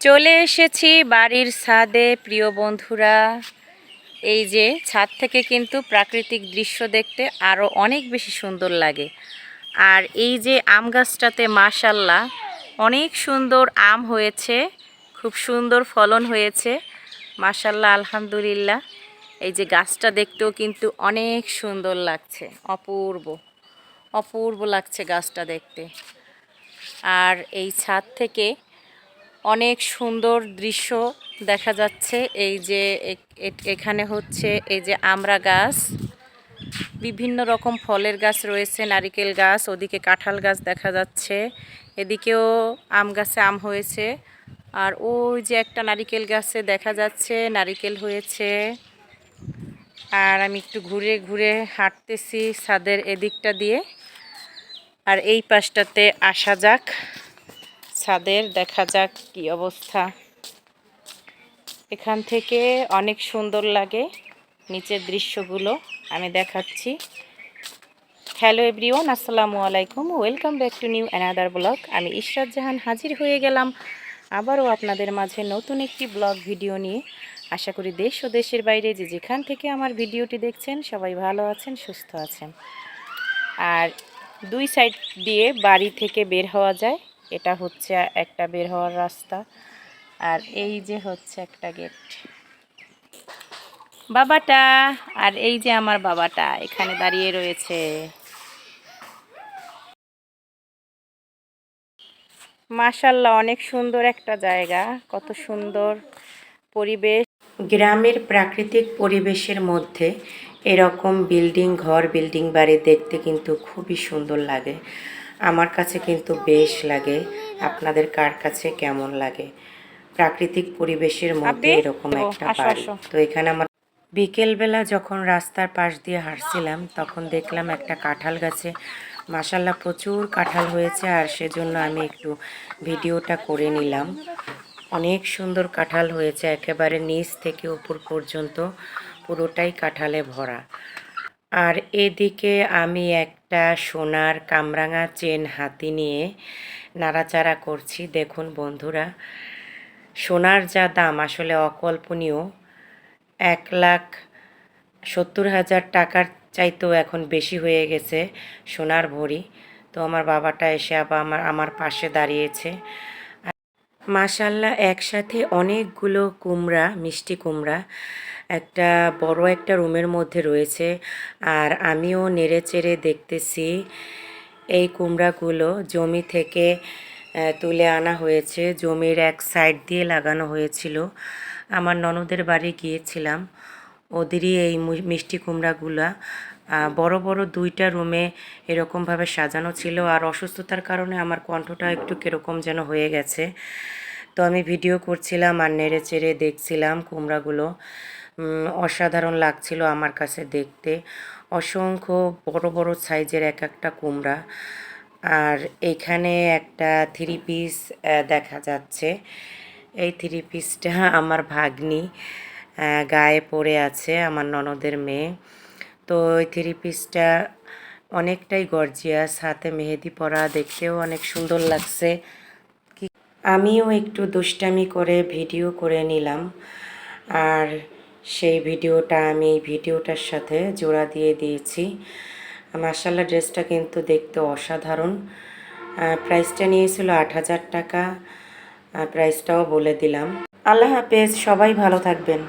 চলে এসেছি বাড়ির ছাদে, প্রিয় বন্ধুরা। এই যে ছাদ থেকে কিন্তু প্রাকৃতিক দৃশ্য দেখতে আরও অনেক বেশি সুন্দর লাগে। আর এই যে আম গাছটাতে মাশাল্লাহ অনেক সুন্দর আম হয়েছে, খুব সুন্দর ফলন হয়েছে। মাশাল্লাহ আলহামদুলিল্লাহ। এই যে গাছটা দেখতেও কিন্তু অনেক সুন্দর লাগছে, অপূর্ব অপূর্ব লাগছে গাছটা দেখতে। আর এই ছাদ থেকে অনেক সুন্দর দৃশ্য দেখা যাচ্ছে। এই যে এখানে হচ্ছে এই যে আমরা গাছ, বিভিন্ন রকম ফলের গাছ রয়েছে, নারিকেল গাছ, ওদিকে কাঁঠাল গাছ দেখা যাচ্ছে, এদিকেও আম গাছে আম হয়েছে, আর ওই যে একটা নারিকেল গাছে দেখা যাচ্ছে, নারিকেল হয়েছে। আর আমি একটু ঘুরে ঘুরে হাঁটতেছি ছাদের এদিকটা দিয়ে। আর এই পাশটাতে আসা যাক। ছাদের, দেখা যাক কি অবস্থা। এখান থেকে অনেক সুন্দর লাগে নিচের দৃশ্যগুলো, আমি দেখাচ্ছি। হ্যালো এভরিওয়ান আসসালামু আলাইকুম। Welcome back to new another blog আমি ইশরাত জাহান হাজির হয়ে গেলাম আবারও আপনাদের মাঝে নতুন একটি ব্লগ ভিডিও নিয়ে। আশা করি দেশ ও দেশের বাইরে যে যেখান থেকে আমার ভিডিওটি দেখছেন, সবাই ভালো আছেন, সুস্থ আছেন। আর দুই সাইড দিয়ে বাড়ি থেকে বের হওয়া যায়। এটা হচ্ছে একটা বের হওয়ার রাস্তা। আর এই যে হচ্ছে একটা গেট বাবাটা, আর এই যে আমার বাবাটা এখানে দাঁড়িয়ে রয়েছে। মাশাল্লাহ অনেক সুন্দর একটা জায়গা। কত সুন্দর পরিবেশ। গ্রামের প্রাকৃতিক পরিবেশের মধ্যে এরকম বিল্ডিং, ঘর, বিল্ডিং বাড়ি দেখতে কিন্তু খুবই সুন্দর লাগে। আমার কাছে কিন্তু বেশ লাগে। আপনাদের কার কাছে কেমন লাগে? প্রাকৃতিক পরিবেশের মধ্যে এরকম একটা বাড়ি। তো এখানে আমার বিকেলবেলা যখন রাস্তার পাশ দিয়ে হাঁটছিলাম তখন দেখলাম একটা কাঁঠাল গাছে। মাসাল্লাহ প্রচুর কাঁঠাল হয়েছে আর সেজন্য আমি একটু ভিডিওটা করে নিলাম। অনেক সুন্দর কাঁঠাল হয়েছে একেবারে নিচ থেকে উপর পর্যন্ত। পুরোটাই কাঁঠালে ভরা। আর এদিকে আমি একটা সোনার কামরাঙা চেন হাতি নিয়ে নাড়াচাড়া করছি। দেখুন বন্ধুরা, সোনার যা দাম আসলে অকল্পনীয়। এক লাখ সত্তর হাজার টাকার চাইতেও এখন বেশি হয়ে গেছে সোনার ভরি। তো আমার বাবাটা এসে আবার আমার আমার পাশে দাঁড়িয়েছে। মাশাল্লাহ, একসাথে অনেকগুলো কুমড়া, মিষ্টি কুমড়া, একটা বড় একটা রুমের মধ্যে রয়েছে। আর আমিও নেড়ে চেড়ে দেখতেছি এই কুমড়াগুলো জমি থেকে তুলে আনা হয়েছে। জমির এক সাইড দিয়ে লাগানো হয়েছিল। আমার ননদের বাড়ি গিয়েছিলাম। ওদেরই এই মিষ্টি কুমড়াগুলা বড় বড় দুইটা রুমে এরকমভাবে সাজানো ছিল আর অসুস্থতার কারণে আমার কণ্ঠটা একটু কীরকম যেন হয়ে গেছে। তো আমি ভিডিও করছিলাম আর নেড়ে চেড়ে দেখছিলাম কুমড়াগুলো। অসাধারণ লাগছিল আমার কাছে দেখতে। অসংখ্য বড় বড় সাইজের এক একটা কুমড়া। আর এখানে একটা থ্রি পিস দেখা যাচ্ছে। এই থ্রি পিসটা আমার ভাগ্নি গায়ে পড়ে আছে, আমার ননদের মেয়ে। তো ওই থ্রি পিসটা অনেকটাই গর্জিয়াস হাতে মেহেদি পরা, দেখতেও অনেক সুন্দর লাগছে। আমিও একটু দুষ্টামি করে ভিডিও করে নিলাম। আর সেই ভিডিওটা আমি ভিডিওটার সাথে জোড়া দিয়ে দিয়েছি। মার্শাল্লাহ ড্রেসটা কিন্তু দেখতে অসাধারণ। প্রাইসটা নিয়েছিল আট হাজার টাকা। প্রাইসটাও বলে দিলাম। আল্লাহ হাফেজ, সবাই ভালো থাকবেন।